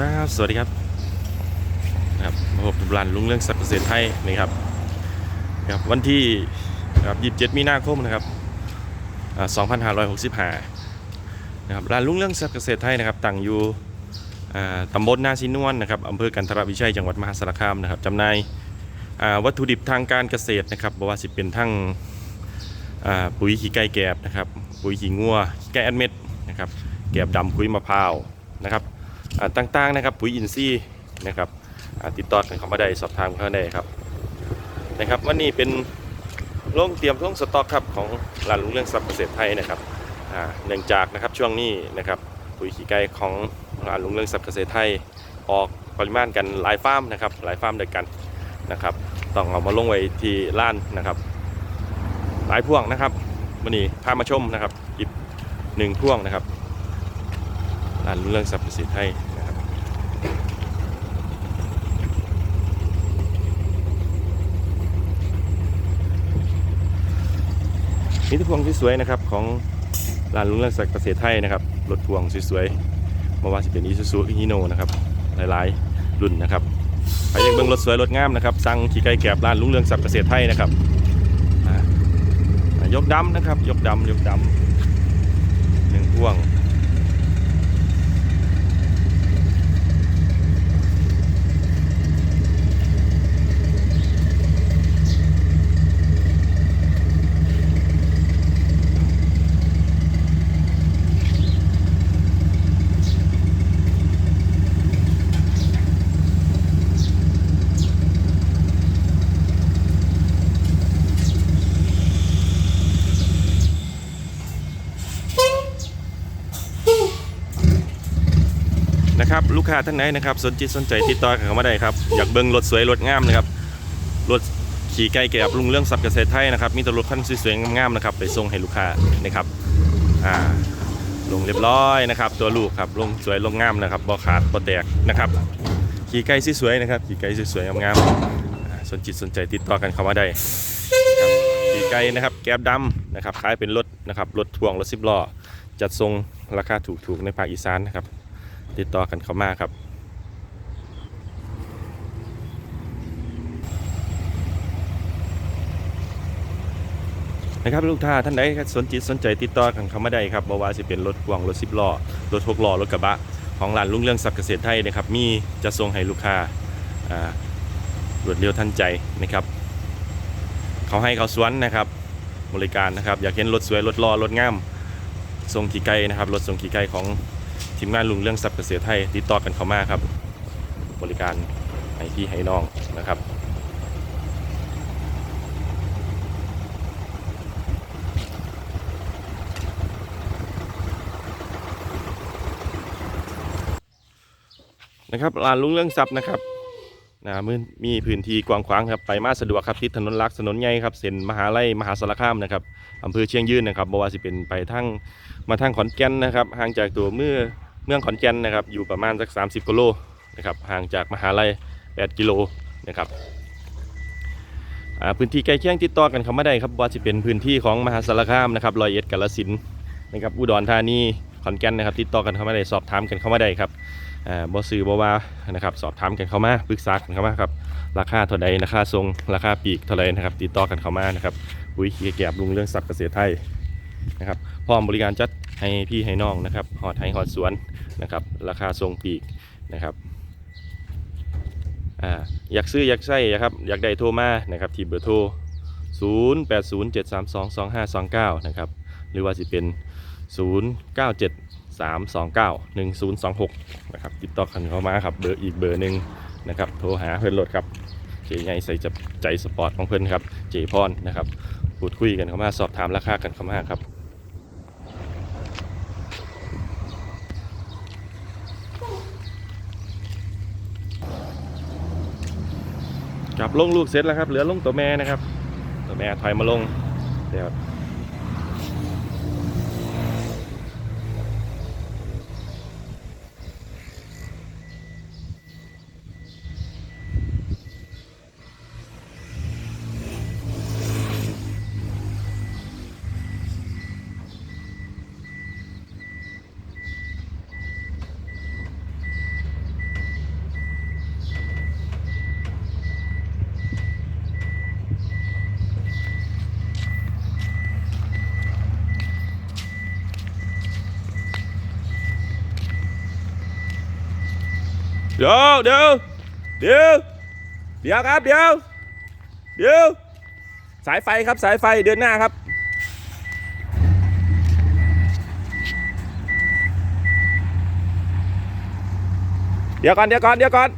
ครับสวัสดีครับนะครับมาพบกับร้านลุงเรื่องสักเกษตรไทยนะครับครับ วันที่ครับ27มีนาคมนะครับอ่า2565นะครับร้านลุงเรื่องสักเกษตรไทยนะครับตั้งอยู่ตำบลนาชินวนนะครับอำเภอกันทรวิชัยจังหวัดมหาสารคามนะครับจำหน่ายวัตถุดิบทางการเกษตรนะครับบ่ว่าสิเป็นทั้งปุ๋ยขี้ไก่แกบนะครับปุ๋ยขี้งัวขี้ไก่อัดเม็ดนะครับแกบดำปุ๋ยมะพร้าวนะครับ ต่างๆนะครับปุ๋ยอินทรีย์นะครับติดต่อกันเข้ามาได้สอบถามเข้าได้ครับนะครับวันนี้เป็นโรงเตรียมโรงสต็อกครับของร้านลุงเรื่องทรัพย์เกษตรไทยนะครับเนื่องจากนะครับช่วงนี้นะครับปุ๋ยขี้ไก่ของร้านลุงเรื่องทรัพย์เกษตรไทยออกปริมาณกันหลายฟาร์มนะครับหลายฟาร์มด้วกันนะครับต้องเอามาลงไว้ที่ร้านนะครับ หลายพ่วงนะครับวันนี้พามาชมนะครับอีกหนึ่งพ่วงนะครับ ร้านเรื่องทรัพย์สินให้นะครับมีทุกพวงที่สวยนะครับของร้านลุงเรื่องสักเกษตรไทยนะครับรถพวงสวยๆม่ว่าจะเป็นอีซูซูฮิโนนะครับหลายๆรุ่นนะครับใครอยากเบิ่งรถสวยรถงามนะครับสั่งขี่ไก่แกบร้านลุงเรื่องสักเกษตรไทยนะครับยกดำนะครับ ยกดำยกดำหนึ่งพ่วง นะครับลูกค้าท่านไหนนะครับสนจิตสนใจติดต่อเข้ามาได้ครับอยากเบิ่งรถสวยรถงามนะครับรถขี่ไก่แกบลุงเรื่องสับเกษตรไทยนะครับมีแต่รถคันสวยๆงามๆนะครับไปส่งให้ลูกค้านะครับอ่าลงเรียบร้อยนะครับ ตัวลูกครับลงสวยลงงามนะครับบ่ขาดบ่แตกนะครับขี่ไก่สวยๆนะครับขี่ไก่สวยๆงามๆสนจิตสนใจติดต่อกันเข้ามาได้ขี่ไก่นะครับแกบดำนะครับขายเป็นรถนะครับรถพ่วงรถสิบล้อจัดทรงราคาถูกๆในภาคอีสานนะครับ ติดต่อกันเข้ามาครับนะครับลูกค้าท่านใดสนจิตสนใจติดต่อกันเข้ามาได้ครับบ่ว่าสิเป็นรถพ่วงรถสิบล้อรถหกล้อรถกระบะ ของร้านลุงเรื่องสักดิ์เกษตรไทยนะครับมีจะส่งให้ลูกค้ารวดเร็วทันใจนะครับ เขาให้เขาสวนนะครับบริการนะครับ อยากเห็นรถสวยรถรอรถงามทรงขี่ไกลนะครับรถทรงขี่ไกลของ ทีมงานลุงเรื่องสับเกษตรไทยติดต่อกันเข้ามาครับ บริการให้พี่ให้น้องนะครับนะครับร้านลุงเรื่องทรัพย์นะครับ นะมืมีพื้นที่กว้างขวางครับไปมาสะดวกครับที่ถนนลักถนนใหญ่ครับเส้นมหาลัยมหาสารคามนะครับอำเภอเชียงยืนนะครับบ่ว่าสิเป็นไปทั้งมาทางขอนแก่นนะครับห่างจากตัวเมื่อเมืองขอนแก่นนะครับอยู่ประมาณสัก 30กิโลนะครับห่างจากมหาลัย 8 กิโลนะครับพื้นที่ใกล้เคียงติดต่อกันเข้ามาได้ครับว่าจะเป็นพื้นที่ของมหาสารคามนะครับรอยเอ็ดกาฬสินนะครับอุดรธานีขอนแก่นนะครับติดต่อกันเข้ามาได้สอบถามกันเข้ามาได้ครับ บอซื้อบอว่านะครับสอบถามกันเข้ามาปรึกษากันเข้ามาครับราคาเท่าใดราคาทรงราคาปีกเท่าไรนะครับติดต่อกันเข้ามานะครับปุ๋ยขี้แกบลุงเรื่องสับเกษตรไทยนะครับพร้อมบริการจัดให้พี่ให้น้องนะครับหอดไห้หอดสวนนะครับราคาทรงปีกนะครับอยากซื้ออยากใส่ครับอยากได้โทรมานะครับที่เบอร์โทร 0 8 0 7 3 2 2 5 2 9 นะครับหรือว่าสิเป็น 097 3 2 9 1 0 2 6นะครับติดต่อกันเข้ามาครับเบอร์อีกเบอร์หนึ่งนะครับโทรหาเพื่อนรถครับเจไงใส่จับใจสปอร์ตของเพื่อนครับเจพรนะครับพูดคุยกันเข้ามาสอบถามราคากันเข้ามาครับจับลงลูกเสร็จแล้วครับเหลือลงตัวแม่นะครับ ตัวแม่ถอยมาลงเดี๋ยว เดี๋ยวเดี๋ยวเดี๋ยวเดี๋ยวครับเดี๋ยวเดี๋ยวสายไฟครับสายไฟเดินหน้าครับ เดี๋ยวก่อนเดี๋ยวก่อนเดี๋ยวก่อน